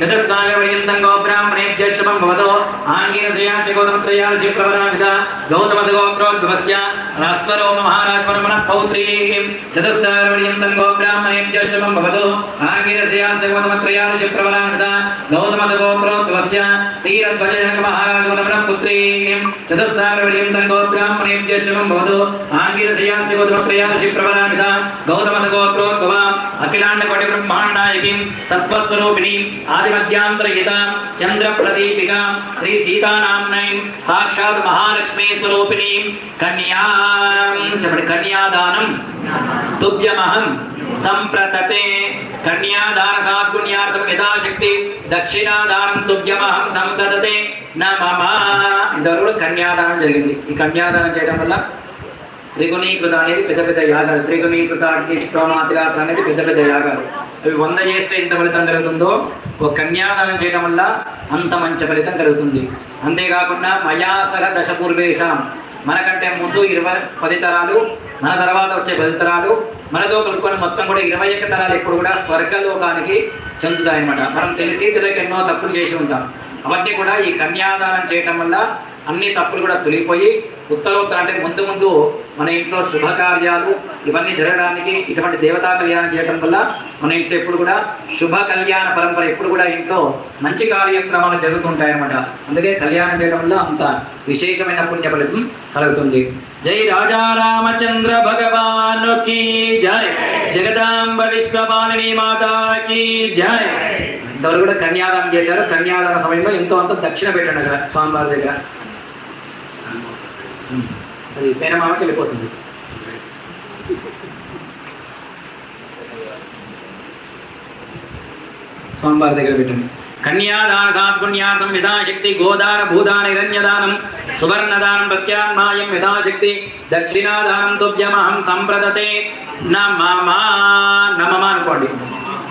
చతుస్సాగర్యంతం గోబ్రాహ్మణేభ్య శుభం భవతో ఆంగీన శ్రేయాసి గౌతమత్రయాసి ప్రవరామిత గౌతమత గోత్రోద్భవస్య రాస్వరోమ మహారాజపరమణ పౌత్రీం చతుస్సాగర్యంతం గోబ్రాహ్మణేభ్య శుభం భవతో ఆంగీన శ్రేయాసి గౌతమత్రయాసి ప్రవరామిత గౌతమత గోత్రోద్భవస్య శ్రీరధ్వజనక మహారాజపరమణ పుత్రీం చతుస్సాగర్యంతం గోబ్రాహ్మణేభ్య శుభం భవతో ఆంగీన శ్రేయాసి గౌతమత్రయాసి ప్రవరామిత గౌతమత అఖిలాండ కోటి బ్రహ్మాండాయకీం తత్వస్వరూపిణీం ఆదిమధ్యాంతరహితాం చంద్ర ప్రదీపికాం శ్రీ సీతానామ్నైం సాక్షాత్ మహాలక్ష్మీ స్వరూపిణీం కన్యాం చెప్పండి కన్యాదానం తుభ్యమహం సంప్రతతే కన్యాదాన సాత్పుణ్యార్థం యథాశక్తి దక్షిణాదానం తుభ్యమహం సంప్రతతే నమమ ఇంతవరకు కన్యాదానం జరిగింది। ఈ కన్యాదానం చేయడం వల్ల త్రిగుణీకృత అనేది పెద్ద పెద్ద యాగాలు. త్రిగుణీకృత అగ్ని స్తోమాతిరాత్ర అనేది పెద్ద పెద్ద యాగాలు. అవి వంద చేస్తే ఎంత ఫలితం కలుగుతుందో ఒక కన్యాదానం చేయడం వల్ల అంత మంచి ఫలితం కలుగుతుంది. అంతేకాకుండా మయాసర దశ పూర్వేశం మనకంటే ముందు ఇరవై పది తరాలు మన తర్వాత వచ్చే పది తరాలు మనతో కలుపుకొని మొత్తం కూడా ఇరవై ఒక్క తరాలు ఎప్పుడు కూడా స్వర్గలోకానికి చెందుతాయన్నమాట. మనం తెలిసి తెలియక ఎన్నో తప్పులు చేసి ఉంటాం. అవన్నీ కూడా ఈ కన్యాదానం చేయటం వల్ల అన్ని తప్పులు కూడా తొలగిపోయి ఉత్తరోత్తర అంటే ముందు ముందు మన ఇంట్లో శుభకార్యాలు ఇవన్నీ జరగడానికి ఇటువంటి దేవతా కళ్యాణం చేయడం వల్ల మన ఇంట్లో ఎప్పుడు కూడా శుభ కళ్యాణ పరంపర ఎప్పుడు కూడా ఇంట్లో మంచి కార్యక్రమాలు జరుగుతుంటాయన్నమాట. అందుకే కళ్యాణం చేయడం వల్ల అంత విశేషమైన పుణ్య ఫలితం కలుగుతుంది. జై రాజా రామచంద్ర భగవాన్కి జై. జగదాంబ విశ్వమాలిని మాతా కీ జై. ఇంతవరకు కూడా కన్యాదానం చేశారు. కన్యాదాన సమయంలో ఎంతో అంత దక్షిణ పెట్టండి అక్కడ స్వామివారి దగ్గర. అది పేనమామకి వెళ్ళిపోతుంది. స్వామివారి దగ్గర పెట్టండి. కన్యాదాన సాత్పుణ్యార్థం యథాశక్తి గోదాన భూదాన హిరణ్యదానం సువర్ణదానం ప్రత్యామ్నాయం యథాశక్తి దక్షిణాదానం తుభ్యమహం సంప్రదతే. నమమా నమమా అనుకోండి.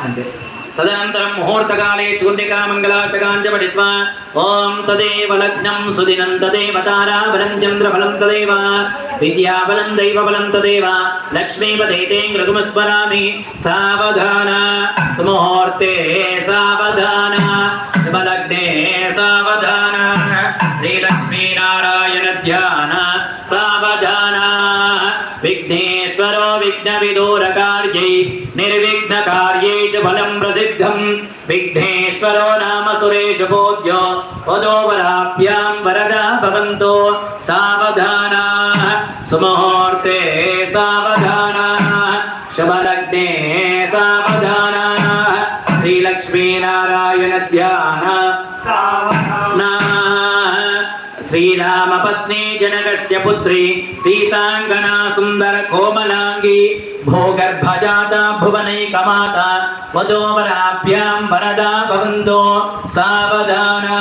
అంతే. తదనంతరం ముహూర్తకాలే చూర్ణికా మంగళాచకాంచ పఠిత్వా ఓం తదేవ లగ్నం సుదినం తదేవ తారాబలం చంద్రఫలం తదేవ విద్యాబలం దైవబలం తదేవ లక్ష్మీపదేతే మృగుమస్మరామి సావధాన సుముహూర్తే సావధాన శుభలగ్నే సావధాన శ్రీలక్ష్మీనారాయణ ధ్యాన విఘ్నేశ్వరో విఘ్నవిదూరకార్యై నిర్విఘ్నకార్యై చ ఫలం ప్రసిద్ధం విఘ్నేశ్వరో నామ సురేష పూజ్యో పదోవరాభ్యాం వరదా భవంతో సావధానా సుముహూర్తే సావధానా శుభలగ్నే శ్రీరామపత్ని జనకస్య పుత్రి సీతాంగనా సుందర కోమలాంగి భోగర్భజాత భువనైకమాత వధోవరాభ్యాం వరదా భవంతో సావధానా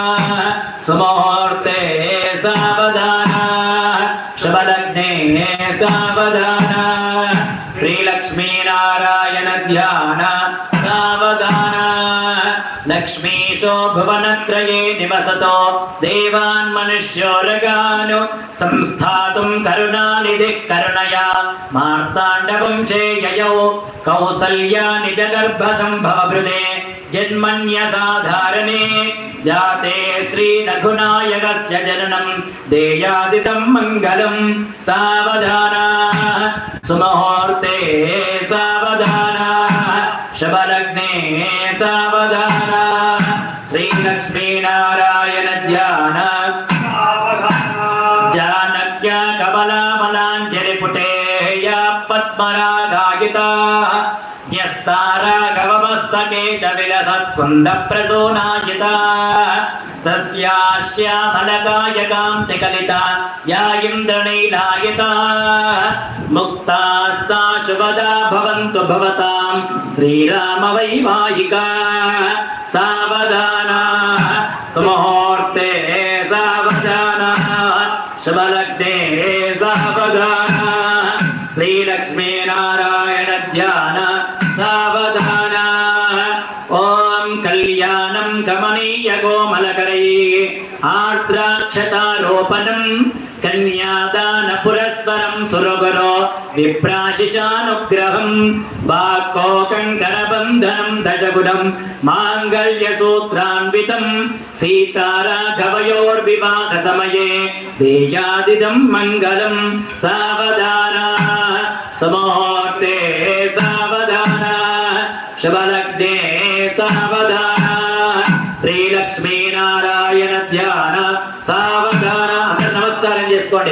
సుముహూర్తే సావధానా శుభలగ్నే సావధానా శ్రీలక్ష్మీనారాయణ ధ్యాన సావధానా లక్ష్మీశో భువనత్రయే నివసతో దేవాన్ మనుష్యోరగాను సంస్థాతుం కరుణానిధి కరుణయా మార్తాండవంశే యయౌ కౌసల్యా నిజ గర్భ సంభవ భృదే జన్మన్యసాధారణే జాతే శ్రీ రఘునాయకస్య జననం దేయాదితం మంగళం సావధానా సావధాన. శ్రీలక్ష్మీనారాయణ ధ్యాన. జానక్య కమలామలాంజలిపుటే యా పద్మరాగాయితా న్యస్తారాఘవమస్తకే చ విలసత్కుంద ప్రసూనాయితా. సస్యాశ్యామలకాయకాంతి కలితా యా ఇంద్రనైలాయితా ముక్తాస్తా శుభదా భవంతు భవతాం శ్రీరామ వైవాహికా సావధానా సుముహూర్తే సావధానా కళ్యాణం గమనీయ కోమలకరై ఆర్ద్రాక్షతారోపణం కన్యాదాన పురస్వరం సురగురో విప్రాశిషానుగ్రహం బాకోకంకరబంధనం దశగుణం మాంగళ్య సూత్రాన్వితం సీతారాఘవయోర్వివాహ సమయే దేయాదిదం మంగళం సావధానా సమోహర్తే సావధానా శుభలగ్నే సావధాన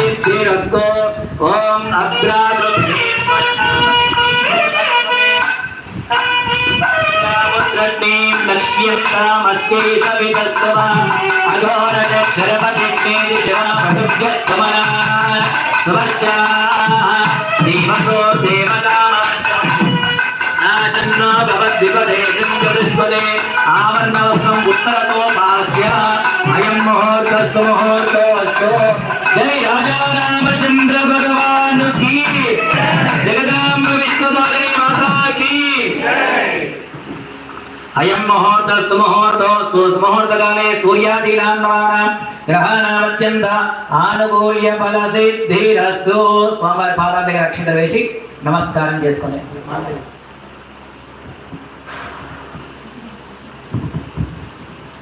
ఆవిర్భీరస్తో ఓం అగ్రా లక్ష్మీమస్యే సవితత్వవాన్ అఘోరజ క్షరపతిష్ణే దివా పటుభ్యత్వమనాన్ సువర్చా దేవతో దేవతా నాశన్నో భవద్విపదేశం ఉత్తరతో పాస్య అయం ముహూర్తస్తు ముహూర్తో అయం మహోత సుమహోతో సుమహోర్తకాలే సూర్యాదీనాన్వానా గ్రహాణామత్యంత ఆనుకూల్య ఫల సిద్ధిరస్తు స్వామివారి పాదాల రక్షిత వేసి నమస్కారం చేసుకోండి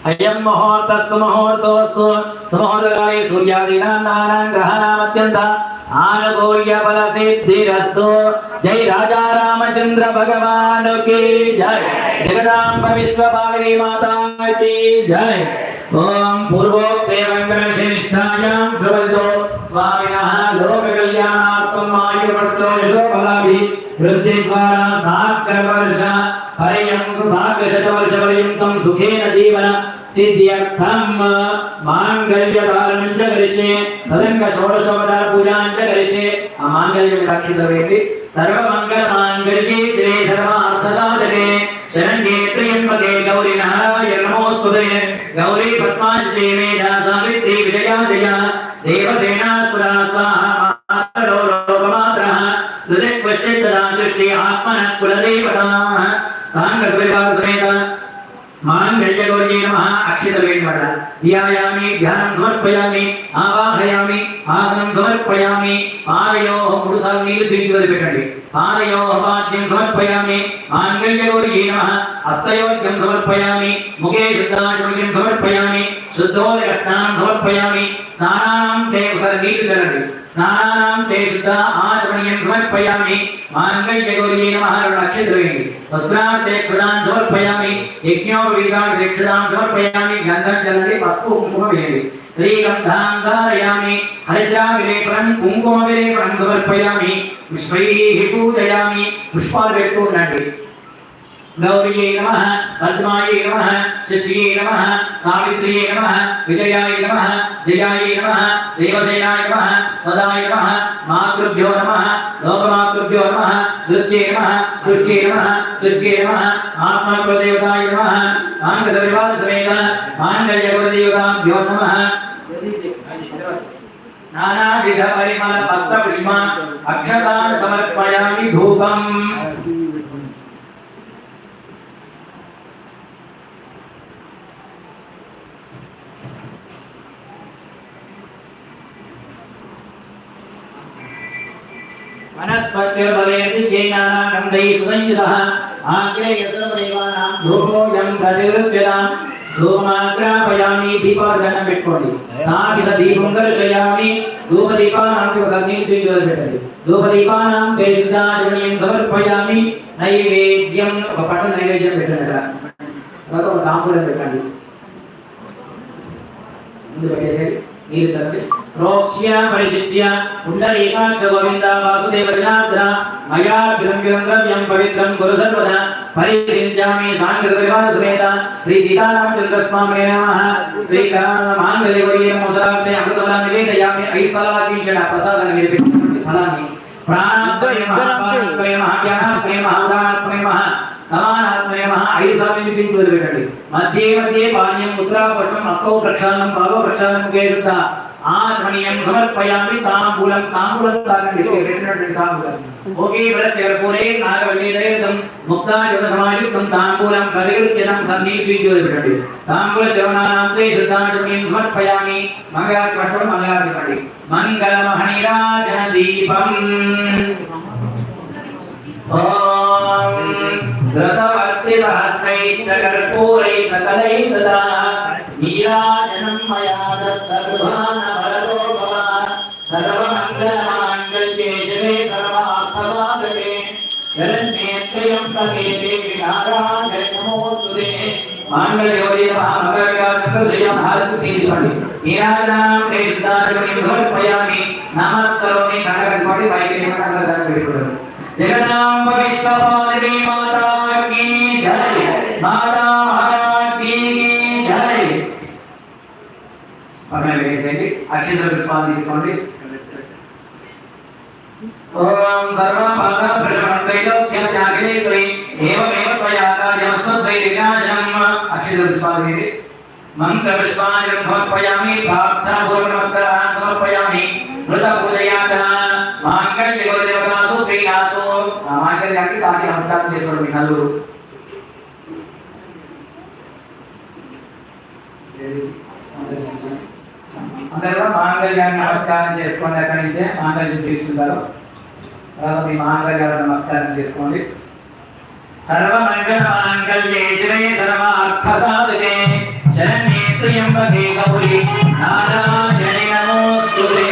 అయం ముహూర్తస్తు ముహూర్తోస్తు సుముహూర్తకాలే సూర్యాదీనాన్నమాన గ్రహానామత్యంత ఆనుకూల్య ఫల సిద్ధిరస్తు జై రాజా రామచంద్ర భగవాన్కి జై జగదాంబ విశ్వపాలిని మాతా కి జై ఓం పూర్వోక్తే మంగళశేష్టాయాం సువరితో స్వామినః లోక ఆయుర్వర్తో యశోఫలాభి వృద్ధి ద్వారా సాగరవర్ష పర్యంతం సాగరశతవర్ష పర్యంతం సుఖేన జీవన సిద్ధ్యర్థం మాంగళ్యధారణం చ కరిష్యే తదంగ షోడశోపచార పూజాం చ కరిష్యే ఆ మాంగళ్యం రక్షితవేంటి సర్వమంగళ మాంగళ్యే శ్రీ ధర్మార్థసాధనే శరణ్యే త్రయంబకే గౌరినః నారాయణ గౌరీ పద్మాశ్రీ సావిత్రి విజయా జయ దేవసేనాసురా స్వాహ మాతరో దృష్టి ఆత్మనః కులదేవతాః సాంగ పరివార సమేత మాంగళ్యగౌర్యే నమ అక్షిత వేణుమట ధ్యాయామి ధ్యానం సమర్పయామి ఆవాహయామి ఆసనం సమర్పయామి పాదయో మూడు సార్లు నీళ్ళు స్విచ్ వదిలిపెట్టండి పాదయో వాద్యం సమర్పయామి మాంగళ్యగౌర్యే నమ హస్తయోగ్యం సమర్పయామి ముఖే శుద్ధాచమయం సమర్పయామి శుద్ధోదక స్నానం సమర్పయామి స్నానానం తే ఒకసారి నీళ్ళు చల్లండి స్నానానం తే శుద్ధ ఆచమనీయం సమర్పయామి. మాంగళ్యగౌరీ నమ రెండు అక్షంతలు వేయండి వస్త్రాంతే సమర్పయామి. యజ్ఞోపవీతాన్ క్షుదాన్ సమర్పయామి. గంధం చల్లండి పసుపు కుంకుమ వేయండి. శ్రీగంధాం ధారయామి హరిద్రా విలేపనం కుంకుమ విలేపనం సమర్పయామి. పుష్పైః పూజయామి. పుష్పాలు పెడుతూ ఉండండి. గౌరియే నమ పద్మాయే నమ శశియే నమ సావిత్రియే నమ విజయాయ నమ జయాయ నమ దేవసేనాయ నమ సదాయ నమ మాతృభ్యో నమ లోకమాతృభ్యో నమ నృత్యే నమ నృత్యే నమ నృత్యే నమ ఆత్మప్రదేవతాయ నమ సాంగదవివాద సమేత మాంగళ్యగురదేవతాభ్యో నమ నానావిధ పరిమళ పత్ర పుష్మ అక్షతాన్ సమర్పయామి ధూపం वनस्पतिर्भवेति येनानागन्धैः सुसंयुतः आग्रेय सर्वदेवानां धूपोऽयं प्रतिरुच्यतां धूमाग्रापयामि దీపార్జనం పెట్టుకోండి స్థాపిత దీపం దర్శయామి ధూపదీపానాం సన్నీ పెట్టండి ధూపదీపానాం దేశాచరణీయం సమర్పయామి నైవేద్యం ఒక పట్ట నైవేద్యం పెట్టండి అక్కడ తర్వాత ఒక తాంబూలం పెట్టండి ముందు పెట్టేసేది మీరు చదివి ప్రోక్ష్య పరిశిచ్య పుండరీకాక్ష గోవింద వాసుదేవ జనార్దన మయా విలంబిరం ద్రవ్యం పవిత్రం గురు సర్వదా పరిశించామి సాంగత పరివార సమేత శ్రీ సీతారామచంద్ర స్వామి నమః శ్రీ మాంగళ్య వర్య మోదరాగ్నే అమృతఫలా నివేదయామి ఐస్ఫలాశీషణ ప్రసాదాన్ని పెట్టినటువంటి ఫలాన్ని ప్రాణాత్మనే మహాత్మనే మహాజ్ఞానాత్మనే మహాదానాత్మనే మహా సమానాత్మనే మహా ఐదు వదిలిపెట్టండి మధ్య మధ్య పానీయం ముద్రాపట్నం అక్కో ప్రక్షాళనం పాదో ప్రక్షాళనం కేరుత ఆచమనీయం సమర్పయామి తాంబూలం తాంబూలం తాగండి. పెట్టినటువంటి తాంబూలం. ఓకే వరచేరపూరే నాగవల్లీదయం ముక్తాయుధ సమాయుక్తం తాంబూలం కలిగృత్యనం సన్నిహించి వదిలిపెట్టండి తాంబూల జవనానాంతే శ్రద్ధాచమనీయం సమర్పయామి. మంగళాతి పట్టడం మంగళాతి పడి మంగళమహనిరాజన దీపం. ॐ ఘ్రతవర్తిరహస్మైర్గర్పూరైర్గలైర్గదా నీరాజనం మయా దత్తర్భాన వరదో భవ సర్వమంగళమాంగళ్యే జగదాంబ విశ్వపాదిని మాతా కీ జై మాతా మహారాజ్ కీ జై పక్కన వేసేయండి అక్షర పుష్పాలు తీసుకోండి ఓం సర్వపాద ప్రజమంతైలోక్యస్యాఖిలేశ్వరి ఏవమేవ త్వయా కార్యమస్మద్వైర్యాజనం అక్షర పుష్పాలు వేయండి మంత్ర పుష్పాంజలి సమర్పయామి ప్రార్థన పూర్వ నమస్కారాన్ని సమర్పయామి మృత పూజయాత మాంగళ్య దేవతాసు ప్రియాతో ఆ మాంగళ్యానికి తాకి నమస్కారం చేసుకోండి మీ నలుగురు. అందరూ మాంగళ్యాన్ని నమస్కారం చేసుకోండి. అక్కడి నుంచే మాంగళ్యం తీసుకుంటారు. తర్వాత మీ మాంగళ్యాలను నమస్కారం చేసుకోండి. సర్వమంగళమాంగళ్యే శివే సర్వార్థసాధకే శరణ్యే త్ర్యంబకే గౌరీ. నారాయణి నమోస్తుతే.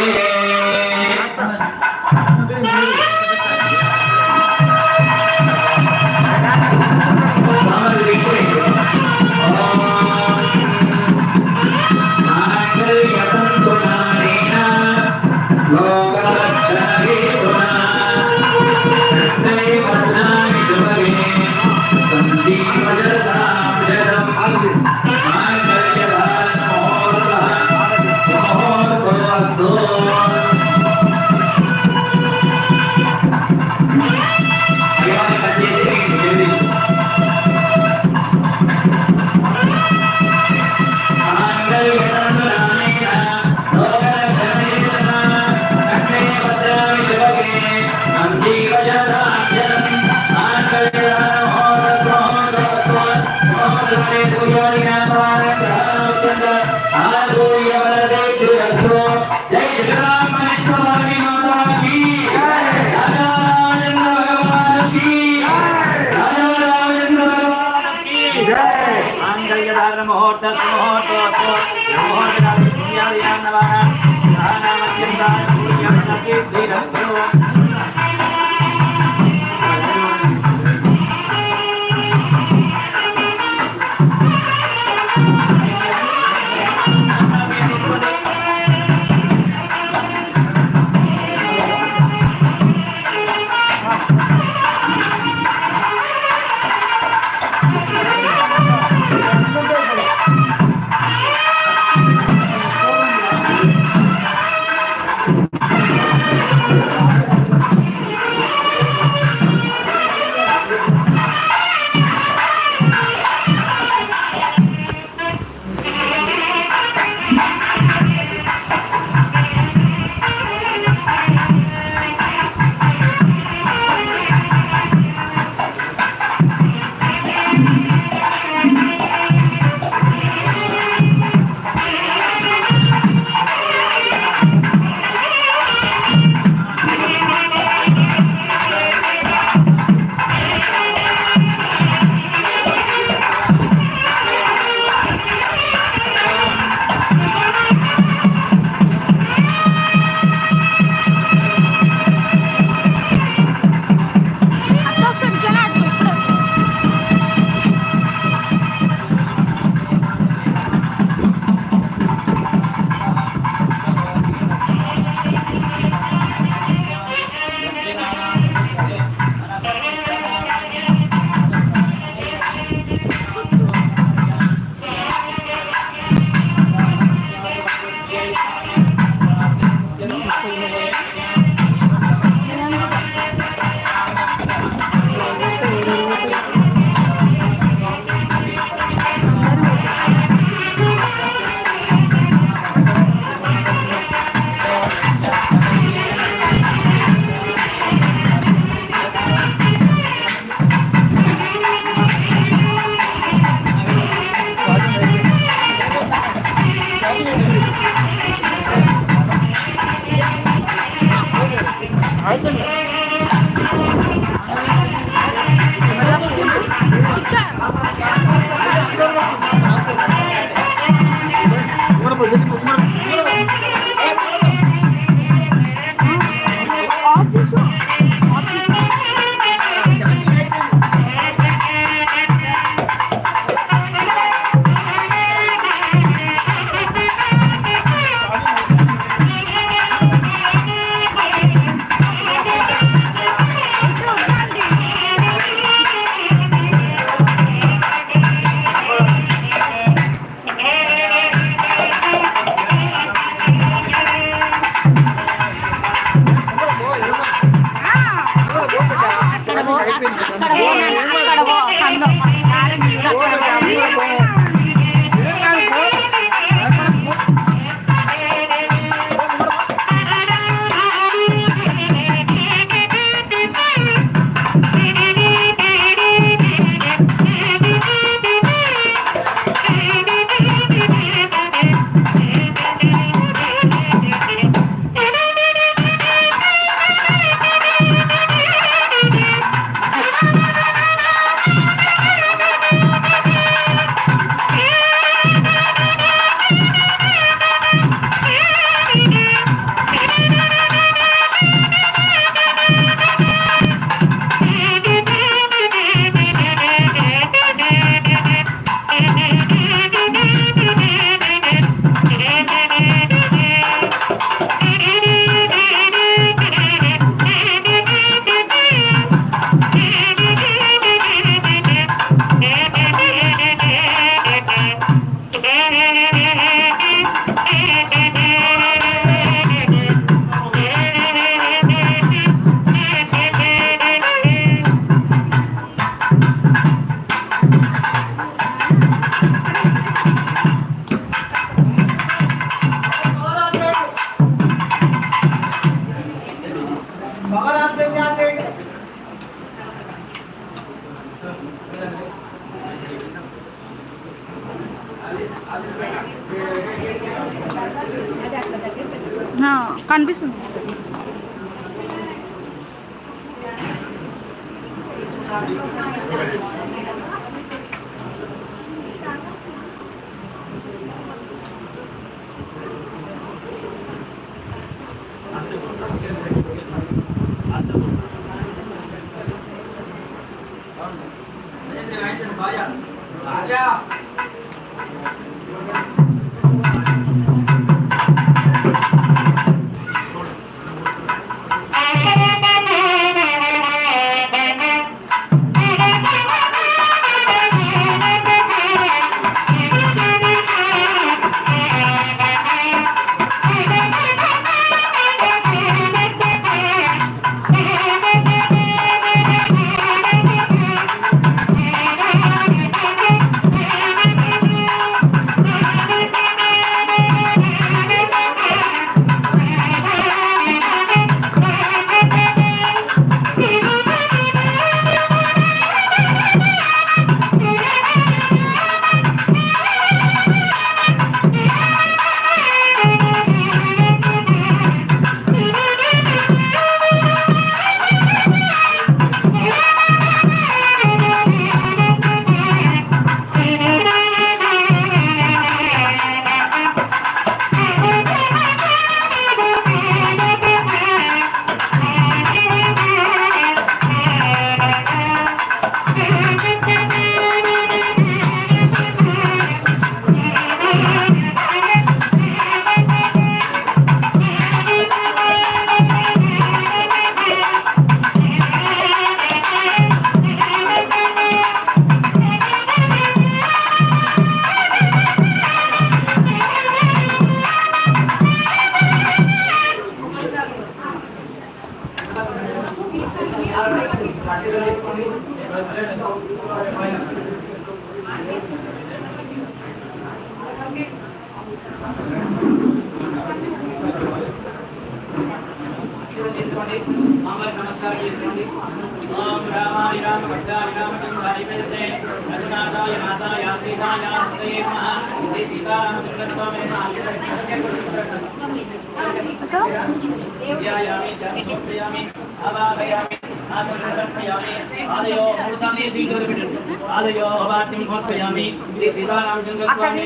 అక్కడ పో అక్కడ అనిపిస్తుంది. ఆదయో మూడు సార్లు సీట్లు పెట్టండి ఆదయో అవార్తిం సమర్పయామి శ్రీ సీతారామచంద్ర స్వామి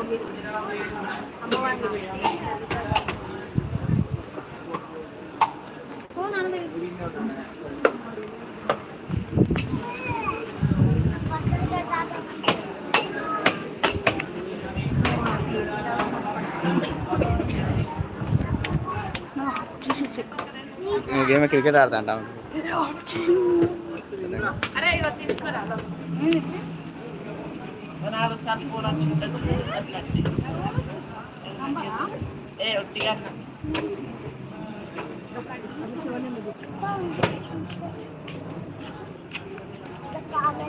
ఉదే సిద్ధాధిపత్యం సమర్పయామి మీరు అంటే ఇది Manalo sa kulang ng dadulog at natin. Eh, ortigan na. Ano siya wala na